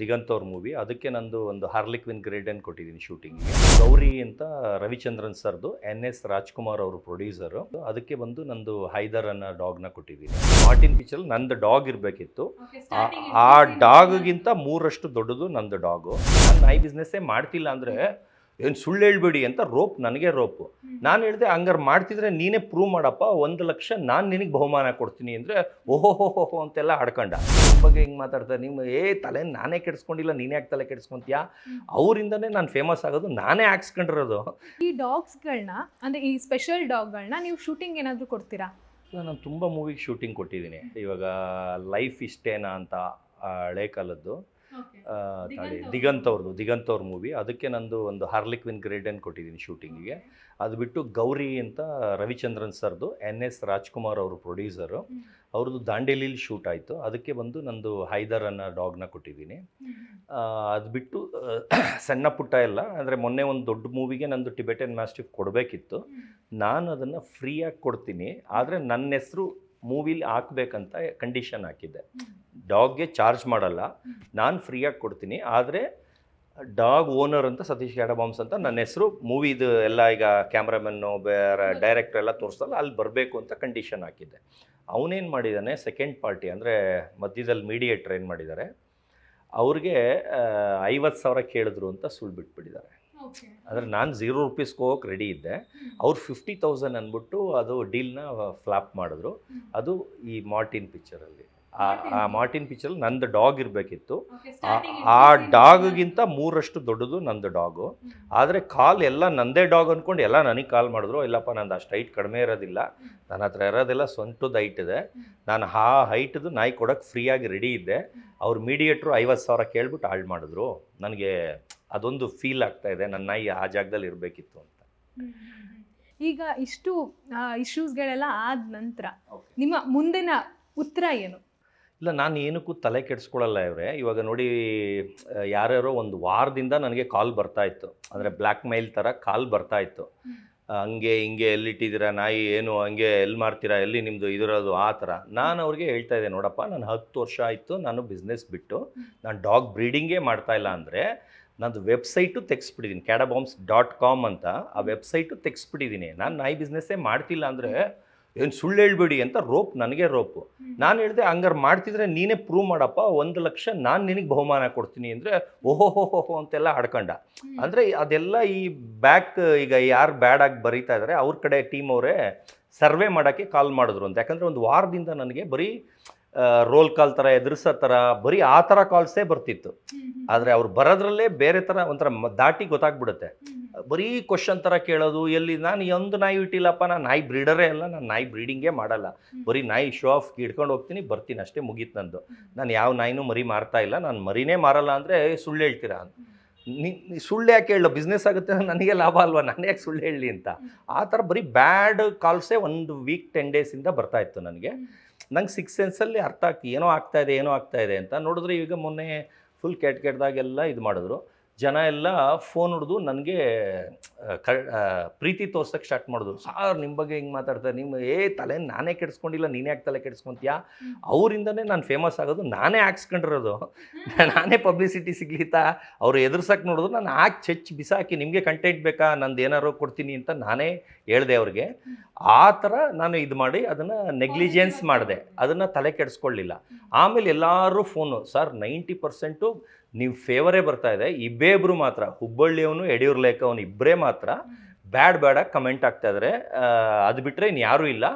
ದಿಗಂತ್ ಅವ್ರ ಮೂವಿ ಅದಕ್ಕೆ ನಂದು ಒಂದು ಹಾರ್ಲಿಕ್ವಿನ್ ಗ್ರೇಡ್ ಗ್ರೇಡನ್ ಕೊಟ್ಟಿದ್ದೀನಿ ಶೂಟಿಂಗ್ಗೆ ಗೌರಿ ಅಂತ ರವಿಚಂದ್ರನ್ ಸರ್ದು ಎನ್ ಎಸ್ ರಾಜ್ಕುಮಾರ್ ಅವರು ಪ್ರೊಡ್ಯೂಸರು ಅದಕ್ಕೆ ಬಂದು ನಂದು ಹೈದರ್ ಅನ್ನೋ ಡಾಗ್ನ ಕೊಟ್ಟಿದ್ದೀನಿ. ಮಾರ್ಟಿನ್ ಪಿಕ್ಚರ್ ನಂದು ಡಾಗ್ ಇರಬೇಕಿತ್ತು. ಆ ಡಾಗ್ಗಿಂತ ಮೂರಷ್ಟು ದೊಡ್ಡದು ನಂದು ಡಾಗು ನಾನು ಐ ಬಿಸ್ನೆಸ್ಸೇ ಮಾಡ್ತಿಲ್ಲ ಅಂದರೆ ಏನು ಸುಳ್ಳು ಹೇಳ್ಬೇಡಿ ಅಂತ ರೋಪ್ ನನಗೆ ರೋಪು. ನಾನು ಹೇಳಿದೆ ಹಂಗಾರೆ ಮಾಡ್ತಿದ್ರೆ ನೀನೇ ಪ್ರೂವ್ ಮಾಡಪ್ಪ ಒಂದು ಲಕ್ಷ ನಾನು ನಿನಗೆ ಬಹುಮಾನ ಕೊಡ್ತೀನಿ ಅಂದರೆ ಓಹೋ ಹೋ ಹೋ ಹೋ ಅಂತೆಲ್ಲ ಆಡ್ಕೊಂಡ. ನಿಮ್ಮ ಬಗ್ಗೆ ಹಿಂಗೆ ಮಾತಾಡ್ತಾರೆ ನಿಮ್ಮ ಏ ತಲೆ ನಾನೇ ಕೆಡಿಸ್ಕೊಂಡಿಲ್ಲ ನೀನೇ ಯಾಕೆ ತಲೆ ಕೆಡಿಸ್ಕೊಂತೀಯಾ? ಅವರಿಂದನೇ ನಾನು ಫೇಮಸ್ ಆಗೋದು ನಾನೇ ಹಾಕ್ಸ್ಕೊಂಡಿರೋದು ಈ ಡಾಗ್ಸ್ಗಳನ್ನ ಅಂದರೆ ಈ ಸ್ಪೆಷಲ್ ಡಾಗ್ಗಳನ್ನ ನೀವು ಶೂಟಿಂಗ್ ಏನಾದರೂ ಕೊಡ್ತೀರಾ? ನಾನು ತುಂಬ ಮೂವಿಗೆ ಶೂಟಿಂಗ್ ಕೊಟ್ಟಿದ್ದೀನಿ ಇವಾಗ ಲೈಫ್ ಇಷ್ಟೇನಾ ಅಂತ ಹಳೆ ಕಾಲದ್ದು ತಾಳಿ. ದಿಗಂತ್ ಅವ್ರದ್ದು ದಿಗಂತ್ ಅವ್ರ ಮೂವಿ ಅದಕ್ಕೆ ನಂದು ಒಂದು ಹಾರ್ಲಿಕ್ವಿನ್ ಗ್ರೇಡ್ ಅನ್ ಕೊಟ್ಟಿದ್ದೀನಿ ಶೂಟಿಂಗಿಗೆ ಅದು ಬಿಟ್ಟು ಗೌರಿ ಅಂತ ರವಿಚಂದ್ರನ್ ಸರ್ದು ಎನ್ ಎಸ್ ರಾಜ್ಕುಮಾರ್ ಅವರು ಪ್ರೊಡ್ಯೂಸರು ಅವ್ರದ್ದು ದಾಂಡೇಲಿಲಿ ಶೂಟ್ ಆಯಿತು. ಅದಕ್ಕೆ ಬಂದು ನಂದು ಹೈದರ್ ಅನ್ನೋ ಡಾಗ್ನ ಕೊಟ್ಟಿದ್ದೀನಿ. ಅದು ಬಿಟ್ಟು ಸಣ್ಣ ಪುಟ್ಟ ಎಲ್ಲ ಅಂದರೆ ಮೊನ್ನೆ ಒಂದು ದೊಡ್ಡ ಮೂವಿಗೆ ನಂದು ಟಿಬೆಟನ್ ಮ್ಯಾಸ್ಟಿಫ್ ಕೊಡಬೇಕಿತ್ತು. ನಾನು ಅದನ್ನು ಫ್ರೀಯಾಗಿ ಕೊಡ್ತೀನಿ. ಆದರೆ ನನ್ನ ಹೆಸರು ಮೂವಿಲಿ ಹಾಕ್ಬೇಕಂತ ಕಂಡೀಷನ್ ಹಾಕಿದ್ದೆ. ಡಾಗ್ಗೆ ಚಾರ್ಜ್ ಮಾಡಲ್ಲ. ನಾನು ಫ್ರೀಯಾಗಿ ಕೊಡ್ತೀನಿ. ಆದರೆ ಡಾಗ್ ಓನರ್ ಅಂತ ಸತೀಶ್ ಕ್ಯಾಡಬಾಮ್ಸ್ ಅಂತ ನನ್ನ ಹೆಸರು. ಮೂವಿದು ಎಲ್ಲ ಈಗ ಕ್ಯಾಮ್ರಾಮನ್ನು ಬೇರೆ ಡೈರೆಕ್ಟರ್ ಎಲ್ಲ ತೋರಿಸಲ್ಲ ಅಲ್ಲಿ ಬರಬೇಕು ಅಂತ ಕಂಡೀಷನ್ ಹಾಕಿದ್ದೆ. ಅವನೇನು ಮಾಡಿದ್ದಾನೆ ಸೆಕೆಂಡ್ ಪಾರ್ಟಿ ಅಂದರೆ ಮಧ್ಯದಲ್ಲಿ ಮೀಡಿಯೇಟ್ರ್ ಏನು ಮಾಡಿದ್ದಾರೆ ಅವ್ರಿಗೆ ಐವತ್ತು ಸಾವಿರ ಕೇಳಿದ್ರು ಅಂತ ಸುಳ್ಳು ಬಿಟ್ಬಿಟ್ಟಿದ್ದಾರೆ. ಅಂದರೆ ನಾನು ಝೀರೋ ರುಪೀಸ್ಗೆ ಹೋಗೋಕೆ ರೆಡಿ ಇದ್ದೆ. ಅವ್ರು ಫಿಫ್ಟಿ ತೌಸಂಡ್ ಅಂದ್ಬಿಟ್ಟು ಅದು ಡೀಲ್ನ ಫ್ಲಾಪ್ ಮಾಡಿದ್ರು. ಅದು ಈ ಮಾರ್ಟಿನ್ ಪಿಕ್ಚರಲ್ಲಿ ಆ ಮಾರ್ಟಿನ್ ಪಿಕ್ಚರ್ ನಂದು ಡಾಗ್ ಇರಬೇಕಿತ್ತು. ಆ ಡಾಗ್ಗಿಂತ ಮೂರಷ್ಟು ದೊಡ್ಡದು ನಂದು ಡಾಗು ಆದರೆ ಕಾಲ್ ಎಲ್ಲ ನಂದೇ ಡಾಗ್ ಅಂದ್ಕೊಂಡು ಎಲ್ಲ ನನಗೆ ಕಾಲ್ ಮಾಡಿದ್ರು. ಇಲ್ಲಪ್ಪ ನಂದು ಅಷ್ಟು ಹೈಟ್ ಕಡಿಮೆ ಇರೋದಿಲ್ಲ. ನನ್ನ ಹತ್ರ ಇರೋದೆಲ್ಲ ಸ್ವಂತದ ಹೈಟ್ ಇದೆ. ನಾನು ಆ ಹೈಟ್ದು ನಾಯಿ ಕೊಡೋಕ್ಕೆ ಫ್ರೀಯಾಗಿ ರೆಡಿ ಇದ್ದೆ. ಅವ್ರ ಮೀಡಿಯೇಟ್ರು ಐವತ್ತು ಸಾವಿರ ಕೇಳ್ಬಿಟ್ಟು ಹಾಳು ಮಾಡಿದ್ರು. ನನಗೆ ಅದೊಂದು ಫೀಲ್ ಆಗ್ತಾ ಇದೆ. ನನ್ನ ನಾಯಿ ಆ ಜಾಗದಲ್ಲಿ ಇರಬೇಕಿತ್ತು ಅಂತ. ಈಗ ಇಷ್ಟು ಇಶ್ಯೂಸ್ಗಳೆಲ್ಲ ಆದ ನಂತರ ನಿಮ್ಮ ಮುಂದಿನ ಉತ್ತರ ಏನು? ಇಲ್ಲ ನಾನು ಏನಕ್ಕೂ ತಲೆ ಕೆಡಿಸ್ಕೊಳ್ಳಲ್ಲ ಇವರೇ. ಇವಾಗ ನೋಡಿ ಯಾರ್ಯಾರೋ ಒಂದು ವಾರದಿಂದ ನನಗೆ ಕಾಲ್ ಬರ್ತಾ ಇತ್ತು. ಅಂದರೆ ಬ್ಲ್ಯಾಕ್ ಮೇಲ್ ಥರ ಕಾಲ್ ಬರ್ತಾ ಇತ್ತು. ಹಂಗೆ ಹಿಂಗೆ ಎಲ್ಲಿಟ್ಟಿದ್ದೀರಾ ನಾಯಿ ಏನು ಹಂಗೆ ಎಲ್ಲಿ ಮಾರ್ತೀರಾ ಎಲ್ಲಿ ನಿಮ್ಮದು ಇದಿರೋದು ಆ ಥರ ನಾನು ಅವ್ರಿಗೆ ಹೇಳ್ತಾ ಇದ್ದೆ ನೋಡಪ್ಪ ನಾನು ಹತ್ತು ವರ್ಷ ಆಯಿತು ನಾನು ಬಿಸ್ನೆಸ್ ಬಿಟ್ಟು ನಾನು ಡಾಗ್ ಬ್ರೀಡಿಂಗೇ ಮಾಡ್ತಾ ಇಲ್ಲ ಅಂದರೆ ನಂದು ವೆಬ್ಸೈಟು ತೆಗೆಸ್ಬಿಟ್ಟಿದ್ದೀನಿ ಕ್ಯಾಡಬಾಮ್ಸ್ ಡಾಟ್ ಕಾಮ್ ಅಂತ. ಆ ವೆಬ್ಸೈಟು ತೆಗೆಸ್ಬಿಟ್ಟಿದ್ದೀನಿ ನಾನು ನಾಯಿ ಬಿಸ್ನೆಸ್ಸೇ ಮಾಡ್ತಿಲ್ಲ ಅಂದರೆ ಏನು ಸುಳ್ಳು ಹೇಳ್ಬೇಡಿ ಅಂತ ರೋಪ್ ನನಗೆ ರೋಪು. ನಾನು ಹೇಳಿದೆ ಹಂಗಾರೆ ಮಾಡ್ತಿದ್ರೆ ನೀನೇ ಪ್ರೂವ್ ಮಾಡಪ್ಪ ಒಂದು ಲಕ್ಷ ನಾನು ನಿನಗೆ ಬಹುಮಾನ ಕೊಡ್ತೀನಿ ಅಂದರೆ ಓಹೋ ಹೋ ಅಂತೆಲ್ಲ ಆಡ್ಕೊಂಡ ಅಂದರೆ ಅದೆಲ್ಲ ಈ ಬ್ಯಾಕ್ ಈಗ ಯಾರು ಬ್ಯಾಡಾಗಿ ಬರೀತಾ ಇದ್ದಾರೆ ಅವ್ರ ಕಡೆ ಟೀಮ್ ಅವರೇ ಸರ್ವೆ ಮಾಡೋಕ್ಕೆ ಕಾಲ್ ಮಾಡಿದ್ರು ಅಂತ. ಯಾಕಂದರೆ ಒಂದು ವಾರದಿಂದ ನನಗೆ ಬರೀ ರೋಲ್ ಕಾಲ್ ಥರ ಎದುರಿಸೋ ಥರ ಬರೀ ಆ ಥರ ಕಾಲ್ಸೇ ಬರ್ತಿತ್ತು. ಆದರೆ ಅವ್ರು ಬರೋದ್ರಲ್ಲೇ ಬೇರೆ ಥರ ಒಂಥರ ದಾಟಿ ಗೊತ್ತಾಗ್ಬಿಡುತ್ತೆ. ಬರೀ ಕ್ವಶನ್ ಥರ ಕೇಳೋದು ಎಲ್ಲಿ ನಾನು ಒಂದು ನಾಯಿ ಇಟ್ಟಿಲ್ಲಪ್ಪ ನಾನು ನಾಯಿ ಬ್ರೀಡರೇ ಅಲ್ಲ ನಾನು ನಾಯಿ ಬ್ರೀಡಿಂಗೇ ಮಾಡಲ್ಲ. ಬರೀ ನಾಯಿ ಶೋ ಆಫ್ ಹಿಡ್ಕೊಂಡು ಹೋಗ್ತೀನಿ ಬರ್ತೀನಿ ಅಷ್ಟೇ ಮುಗೀತು ನಂದು. ನಾನು ಯಾವ ನಾಯಿನೂ ಮರಿ ಮಾರ್ತಾ ಇಲ್ಲ ನಾನು ಮರಿನೇ ಮಾರಲ್ಲ ಅಂದರೆ ಸುಳ್ಳು ಹೇಳ್ತೀರಾ? ಅಂತ ನಿ ಸುಳ್ಳು ಯಾಕೆ ಹೇಳೋ? ಬಿಸ್ನೆಸ್ ಆಗುತ್ತೆ ನನಗೆ ಲಾಭ ಅಲ್ವಾ? ನಾನು ಯಾಕೆ ಸುಳ್ಳು ಹೇಳಲಿ ಅಂತ. ಆ ಥರ ಬರೀ ಬ್ಯಾಡ್ ಕಾಲ್ಸೇ ಒಂದು ವೀಕ್ ಟೆನ್ ಡೇಸಿಂದ ಬರ್ತಾ ಇತ್ತು ನನಗೆ. ನಂಗೆ ಸಿಕ್ಸ್ ಸೆನ್ಸಲ್ಲಿ ಅರ್ಥ ಆಗ್ತಿ ಏನೋ ಆಗ್ತಾ ಇದೆ ಏನೋ ಆಗ್ತಾ ಇದೆ ಅಂತ ನೋಡಿದ್ರೆ ಈಗ ಮೊನ್ನೆ ಫುಲ್ ಕೆಟ್ಟ ಕೆಟ್ಟದಾಗೆಲ್ಲ ಇದು ಮಾಡಿದ್ರು ಜನ ಎಲ್ಲ ಫೋನ್ ಹಿಡಿದು ನನಗೆ ಕ ಪ್ರೀತಿ ತೋರ್ಸಕ್ಕೆ ಸ್ಟಾರ್ಟ್ ಮಾಡಿದ್ರು. ಸಾರ್ ನಿಮ್ಮ ಬಗ್ಗೆ ಹಿಂಗೆ ಮಾತಾಡ್ತಾರೆ ನಿಮ್ಮ ಏ ತಲೆ ನಾನೇ ಕೆಡಿಸ್ಕೊಂಡಿಲ್ಲ ನೀನೇ ಯಾಕೆ ತಲೆ ಕೆಡಿಸ್ಕೊತೀಯಾ? ಅವರಿಂದನೇ ನಾನು ಫೇಮಸ್ ಆಗೋದು ನಾನೇ ಹಾಕ್ಸ್ಕೊಂಡಿರೋದು. ನಾನೇ ಪಬ್ಲಿಸಿಟಿ ಸಿಗ್ಲಿತ್ತಾ? ಅವ್ರು ಎದುರ್ಸಕ್ಕೆ ನೋಡಿದ್ರು ನಾನು ಹಾಕಿ ಚೆಚ್ಚಿ ಬಿಸಾಕಿ ನಿಮಗೆ ಕಂಟೆಂಟ್ ಬೇಕಾ? ನಂದು ಏನಾರು ಕೊಡ್ತೀನಿ ಅಂತ ನಾನೇ ಹೇಳ್ದೆ ಅವ್ರಿಗೆ. ಆ ಥರ ನಾನು ಇದು ಮಾಡಿ ಅದನ್ನು ನೆಗ್ಲಿಜೆನ್ಸ್ ಮಾಡಿದೆ. ಅದನ್ನು ತಲೆ ಕೆಡಿಸ್ಕೊಳ್ಳಿಲ್ಲ ಆಮೇಲೆ ಎಲ್ಲರೂ ಫೋನು ಸರ್ ನೈಂಟಿ ಪರ್ಸೆಂಟು ನೀವು ಫೇವರೇ ಬರ್ತಾ ಇದೆ ಇಬ್ಬೇಬ್ರು ಮಾತ್ರ ಹುಬ್ಬಳ್ಳಿಯವನು ಯಡಿಯೂರ್ಲೇಖ ಅವನು ಇಬ್ಬರೇ ಮಾತ್ರ ಬ್ಯಾಡ್ ಬ್ಯಾಡ ಕಮೆಂಟ್ ಆಗ್ತಾ ಇದ್ದಾರೆ ಅದು ಬಿಟ್ಟರೆ ಇನ್ನು ಯಾರೂ ಇಲ್ಲ.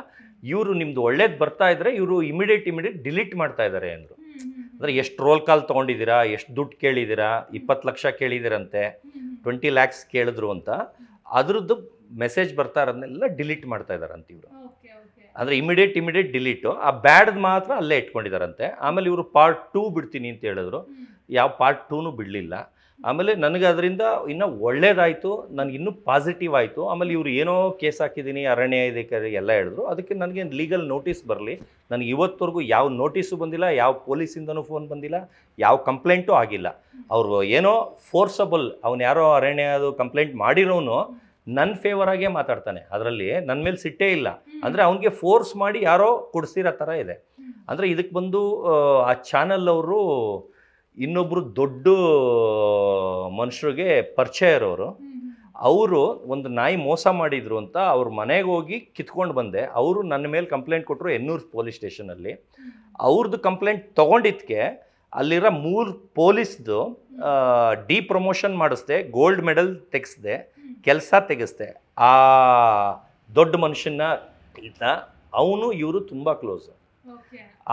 ಇವರು ನಿಮ್ದು ಒಳ್ಳೇದು ಬರ್ತಾ ಇದ್ರೆ ಇವರು ಇಮಿಡಿಯೇಟ್ ಇಮಿಡಿಯೇಟ್ ಡಿಲೀಟ್ ಮಾಡ್ತಾ ಇದ್ದಾರೆ ಅಂದರು. ಅಂದರೆ ಎಷ್ಟು ರೋಲ್ ಕಾಲ್ ತೊಗೊಂಡಿದ್ದೀರಾ ಎಷ್ಟು ದುಡ್ಡು ಕೇಳಿದ್ದೀರಾ ಇಪ್ಪತ್ತು ಲಕ್ಷ ಕೇಳಿದಿರಂತೆ ಟ್ವೆಂಟಿ ಲ್ಯಾಕ್ಸ್ ಕೇಳಿದ್ರು ಅಂತ ಅದ್ರದ್ದು ಮೆಸೇಜ್ ಬರ್ತಾ ಇರೋದನ್ನೆಲ್ಲ ಡಿಲೀಟ್ ಮಾಡ್ತಾ ಇದ್ದಾರಂತೆ ಇವರು. ಅಂದರೆ ಇಮಿಡಿಯೇಟ್ ಇಮಿಡಿಯೇಟ್ ಡಿಲೀಟು ಆ ಬ್ಯಾಡ್ದು ಮಾತ್ರ ಅಲ್ಲೇ ಇಟ್ಕೊಂಡಿದ್ದಾರಂತೆ ಆಮೇಲೆ ಇವರು ಪಾರ್ಟ್ ಟೂ ಬಿಡ್ತೀನಿ ಅಂತ ಹೇಳಿದ್ರು. ಯಾವ ಪಾರ್ಟ್ ಟೂನು ಬಿಡಲಿಲ್ಲ. ಆಮೇಲೆ ನನಗೆ ಅದರಿಂದ ಇನ್ನೂ ಒಳ್ಳೇದಾಯಿತು ನನಗೆ ಇನ್ನೂ ಪಾಸಿಟಿವ್ ಆಯಿತು. ಆಮೇಲೆ ಇವರು ಏನೋ ಕೇಸ್ ಹಾಕಿದ್ದೀನಿ ಅರಣ್ಯ ಅಧಿಕಾರಿ ಎಲ್ಲ ಹೇಳಿದ್ರು. ಅದಕ್ಕೆ ನನಗೆ ಲೀಗಲ್ ನೋಟಿಸ್ ಬರಲಿ. ನನಗೆ ಇವತ್ತವರೆಗೂ ಯಾವ ನೋಟಿಸು ಬಂದಿಲ್ಲ ಯಾವ ಪೊಲೀಸಿಂದನೂ ಫೋನ್ ಬಂದಿಲ್ಲ ಯಾವ ಕಂಪ್ಲೇಂಟೂ ಆಗಿಲ್ಲ. ಅವರು ಏನೋ ಫೋರ್ಸಬಲ್ ಅವನು ಯಾರೋ ಅರಣ್ಯ ಅದು ಕಂಪ್ಲೇಂಟ್ ಮಾಡಿರೋನು ನನ್ನ ಫೇವರಾಗೇ ಮಾತಾಡ್ತಾನೆ. ಅದರಲ್ಲಿ ನನ್ನ ಮೇಲೆ ಸಿಟ್ಟೇ ಇಲ್ಲ. ಅಂದರೆ ಅವನಿಗೆ ಫೋರ್ಸ್ ಮಾಡಿ ಯಾರೋ ಕೊಡಿಸಿರೋ ಥರ ಇದೆ. ಅಂದರೆ ಇದಕ್ಕೆ ಬಂದು ಆ, ಆ ಚಾನಲ್ ಅವರು ಇನ್ನೊಬ್ಬರು ದೊಡ್ಡ ಮನುಷ್ಯರಿಗೆ ಪರಿಚಯ ಇರೋರು. ಅವರು ಒಂದು ನಾಯಿ ಮೋಸ ಮಾಡಿದ್ರು ಅಂತ ಅವ್ರ ಮನೆಗೆ ಹೋಗಿ ಕಿತ್ಕೊಂಡು ಬಂದೆ. ಅವರು ನನ್ನ ಮೇಲೆ ಕಂಪ್ಲೇಂಟ್ ಕೊಟ್ಟರು ಎನ್ನೂರು ಪೊಲೀಸ್ ಸ್ಟೇಷನಲ್ಲಿ. ಅವ್ರದ್ದು ಕಂಪ್ಲೇಂಟ್ ತೊಗೊಂಡಿದ್ದಕ್ಕೆ ಅಲ್ಲಿರೋ ಮೂರು ಪೊಲೀಸ್ದು ಡಿ ಪ್ರಮೋಷನ್ ಮಾಡಿಸ್ದೆ, ಗೋಲ್ಡ್ ಮೆಡಲ್ ತೆಗೆಸ್ದೆ, ಕೆಲಸ ತೆಗೆಸ್ದೆ. ಆ ದೊಡ್ಡ ಮನುಷ್ಯನ ಅವನು, ಇವರು ತುಂಬ ಕ್ಲೋಸ್.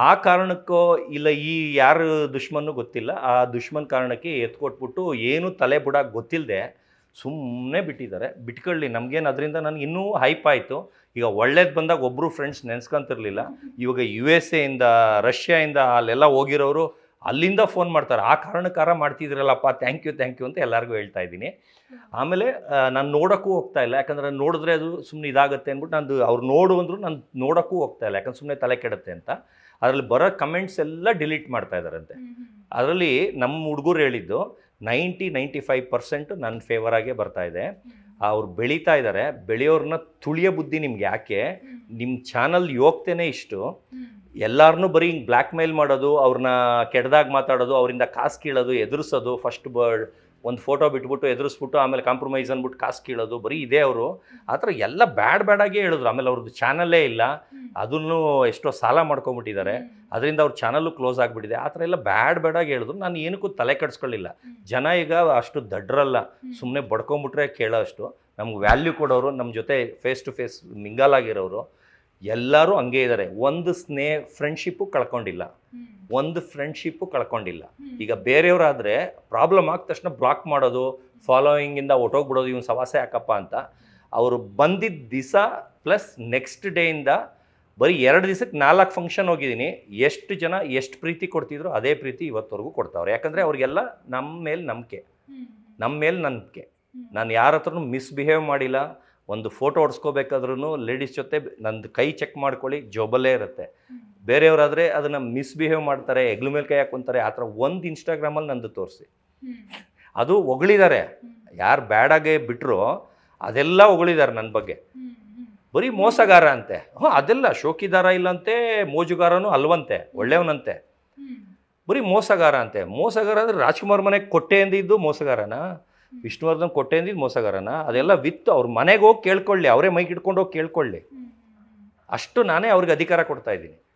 ಆ ಕಾರಣಕ್ಕೋ ಇಲ್ಲ ಈ ಯಾರು ದುಶ್ಮನ್ನು ಗೊತ್ತಿಲ್ಲ, ಆ ದುಶ್ಮನ್ ಕಾರಣಕ್ಕೆ ಎತ್ಕೊಟ್ಬಿಟ್ಟು ಏನು ತಲೆ ಬುಡ ಗೊತ್ತಿಲ್ಲದೆ ಸುಮ್ಮನೆ ಬಿಟ್ಟಿದ್ದಾರೆ. ಬಿಟ್ಕೊಳ್ಳಿ, ನಮಗೇನು ಅದರಿಂದ ನನಗೆ ಇನ್ನೂ ಹೈಪ್ ಆಯಿತು. ಈಗ ಒಳ್ಳೇದು ಬಂದಾಗ ಒಬ್ಬರು ಫ್ರೆಂಡ್ಸ್ ನೆನೆಸ್ಕೊಂತಿರ್ಲಿಲ್ಲ. ಇವಾಗ ಯು ಎಸ್ ಎಯಿಂದ ರಷ್ಯಾಯಿಂದ ಅಲ್ಲೆಲ್ಲ ಹೋಗಿರೋರು ಅಲ್ಲಿಂದ ಫೋನ್ ಮಾಡ್ತಾರೆ. ಆ ಕಾರಣಕ್ಕಾರ ಮಾಡ್ತಿದ್ರಲ್ಲಪ್ಪ ಥ್ಯಾಂಕ್ ಯು ಥ್ಯಾಂಕ್ ಯು ಅಂತ ಎಲ್ಲರಿಗೂ ಹೇಳ್ತಾ ಇದ್ದೀನಿ. ಆಮೇಲೆ ನಾನು ನೋಡೋಕ್ಕೂ ಹೋಗ್ತಾ ಇಲ್ಲ. ಯಾಕಂದರೆ ನೋಡಿದ್ರೆ ಅದು ಸುಮ್ಮನೆ ಇದಾಗುತ್ತೆ ಅಂದ್ಬಿಟ್ಟು ನಂದು ಅವ್ರು ನೋಡು ಅಂದರು ನಾನು ನೋಡೋಕ್ಕೂ ಹೋಗ್ತಾ ಇಲ್ಲ. ಯಾಕಂದ್ರೆ ಸುಮ್ಮನೆ ತಲೆ ಕೆಡುತ್ತೆ ಅಂತ. ಅದರಲ್ಲಿ ಬರೋ ಕಮೆಂಟ್ಸ್ ಎಲ್ಲ ಡಿಲೀಟ್ ಮಾಡ್ತಾ ಇದ್ದಾರಂತೆ. ಅದರಲ್ಲಿ ನಮ್ಮ ಹುಡುಗರು ಹೇಳಿದ್ದು ನೈಂಟಿ ನೈಂಟಿ ಫೈವ್ ಪರ್ಸೆಂಟ್ ನನ್ನ ಫೇವರಾಗೇ ಬರ್ತಾ ಇದೆ. ಅವ್ರು ಬೆಳೀತಾ ಇದ್ದಾರೆ. ಬೆಳೆಯೋರನ್ನ ತುಳಿಯ ಬುದ್ಧಿ ನಿಮ್ಗೆ ಯಾಕೆ? ನಿಮ್ಮ ಚಾನಲ್ ಯೋಗ್ತೇನೆ ಇಷ್ಟು. ಎಲ್ಲಾರನ್ನೂ ಬರೀ ಹಿಂಗೆ ಬ್ಲ್ಯಾಕ್ ಮೇಲ್ ಮಾಡೋದು ಅವ್ರನ್ನ ಕೆಡ್ದಾಗ ಮಾತಾಡೋದು ಅವರಿಂದ ಕಾಸು ಕೀಳೋದು ಎದುರಿಸೋದು ಫಸ್ಟ್ ಬರ್ಡ್ ಒಂದು ಫೋಟೋ ಬಿಟ್ಬಿಟ್ಟು ಎದುರಿಸ್ಬಿಟ್ಟು ಆಮೇಲೆ ಕಾಂಪ್ರಮೈಸ್ ಅಂದ್ಬಿಟ್ಟು ಕಾಸು ಕೀಳೋದು ಬರೀ ಇದೇ ಅವರು. ಆ ಥರ ಎಲ್ಲ ಬ್ಯಾಡ್ ಬ್ಯಾಡಾಗೇ ಹೇಳಿದ್ರು. ಆಮೇಲೆ ಅವ್ರದ್ದು ಚಾನಲ್ಲೇ ಇಲ್ಲ. ಅದನ್ನು ಎಷ್ಟೋ ಸಾಲ ಮಾಡ್ಕೊಂಬಿಟ್ಟಿದ್ದಾರೆ ಅದರಿಂದ ಅವ್ರ ಚಾನಲ್ಲು ಕ್ಲೋಸ್ ಆಗಿಬಿಟ್ಟಿದೆ. ಆ ಥರ ಎಲ್ಲ ಬ್ಯಾಡ್ ಬ್ಯಾಡಾಗಿ ಹೇಳಿದ್ರು. ನಾನು ಏನಕ್ಕೂ ತಲೆ ಕೆಡಿಸ್ಕೊಳ್ಳಿಲ್ಲ. ಜನ ಈಗ ಅಷ್ಟು ದಡ್ರಲ್ಲ. ಸುಮ್ಮನೆ ಬಡ್ಕೊಂಬಿಟ್ರೆ ಕೇಳೋ ಅಷ್ಟು. ನಮ್ಗೆ ವ್ಯಾಲ್ಯೂ ಕೊಡೋರು ನಮ್ಮ ಜೊತೆ ಫೇಸ್ ಟು ಫೇಸ್ ಮಿಂಗಲ್ ಆಗಿರೋರು. ಎಲ್ಲರೂ ಹಂಗೆ ಇದ್ದಾರೆ ಒಂದು ಸ್ನೇಹ ಫ್ರೆಂಡ್ಶಿಪ್ಪು ಕಳ್ಕೊಂಡಿಲ್ಲ. ಒಂದು ಫ್ರೆಂಡ್ಶಿಪ್ಪು ಕಳ್ಕೊಂಡಿಲ್ಲ. ಈಗ ಬೇರೆಯವರಾದರೆ ಪ್ರಾಬ್ಲಮ್ ಆದ ತಕ್ಷಣ ಬ್ಲಾಕ್ ಮಾಡೋದು ಫಾಲೋಯಿಂಗಿಂದ ಒಟ್ಟೋಗ್ಬಿಡೋದು ಇವನು ಸವಾಸ ಯಾಕಪ್ಪ? ಅಂತ. ಅವರು ಬಂದಿದ್ದ ದಿವಸ ಪ್ಲಸ್ ನೆಕ್ಸ್ಟ್ ಡೇಯಿಂದ ಬರೀ ಎರಡು ದಿವಸಕ್ಕೆ ನಾಲ್ಕು ಫಂಕ್ಷನ್ ಹೋಗಿದ್ದೀನಿ ಎಷ್ಟು ಜನ ಎಷ್ಟು ಪ್ರೀತಿ ಕೊಡ್ತಿದ್ರು ಅದೇ ಪ್ರೀತಿ ಇವತ್ತವರೆಗೂ ಕೊಡ್ತಾವ್ರೆ. ಯಾಕಂದರೆ ಅವ್ರಿಗೆಲ್ಲ ನಮ್ಮ ಮೇಲೆ ನಂಬಿಕೆ. ನಮ್ಮ ಮೇಲೆ ನಂಬಿಕೆ. ನಾನು ಯಾರ ಹತ್ರನೂ ಮಿಸ್ಬಿಹೇವ್ ಮಾಡಿಲ್ಲ. ಒಂದು ಫೋಟೋ ಹೊಡ್ಸ್ಕೋಬೇಕಾದ್ರೂ ಲೇಡೀಸ್ ಜೊತೆ ನಂದು ಕೈ ಚೆಕ್ ಮಾಡ್ಕೊಳ್ಳಿ ಜೋಬಲ್ಲೇ ಇರುತ್ತೆ. ಬೇರೆಯವರಾದರೆ ಅದನ್ನು ಮಿಸ್ಬಿಹೇವ್ ಮಾಡ್ತಾರೆ ಹೆಗ್ಲು ಮೇಲೆ ಕೈ ಹಾಕೊಂತಾರೆ ಆ ಥರ ಒಂದು ಇನ್ಸ್ಟಾಗ್ರಾಮಲ್ಲಿ ನಂದು ತೋರಿಸಿ. ಅದು ಹೊಗಳಿದ್ದಾರೆ ಯಾರು ಬ್ಯಾಡಾಗೆ ಬಿಟ್ಟರು ಅದೆಲ್ಲ ಹೊಗಳಿದ್ದಾರೆ ನನ್ನ ಬಗ್ಗೆ. ಬರೀ ಮೋಸಗಾರ ಅಂತೆ. ಹ್ಞೂ ಅದೆಲ್ಲ ಶೋಕಿದಾರ ಇಲ್ಲಂತೆ ಮೋಜುಗಾರನೂ ಅಲ್ವಂತೆ ಒಳ್ಳೆಯವನಂತೆ. ಬರೀ ಮೋಸಗಾರ ಅಂತೆ. ಮೋಸಗಾರ ಅಂದರೆ ರಾಜ್ಕುಮಾರ್ ಮನೆಗೆ ಕೊಟ್ಟೆ ಅಂದಿದ್ದು ಮೋಸಗಾರನ? ವಿಷ್ಣುವರ್ಧನ್ ಕೊಟ್ಟೆ ಅಂದಿದ್ದು ಮೋಸಗಾರನ ಅದೆಲ್ಲ ವಿತ್ ಅವ್ರ ಮನೆಗೆ ಹೋಗಿ ಕೇಳ್ಕೊಳ್ಳಿ ಅವರೇ ಮೈಗೆ ಇಟ್ಕೊಂಡು ಹೋಗಿ ಕೇಳ್ಕೊಳ್ಳಿ. ಅಷ್ಟು ನಾನೇ ಅವ್ರಿಗೆ ಅಧಿಕಾರ ಕೊಡ್ತಾ ಇದ್ದೀನಿ.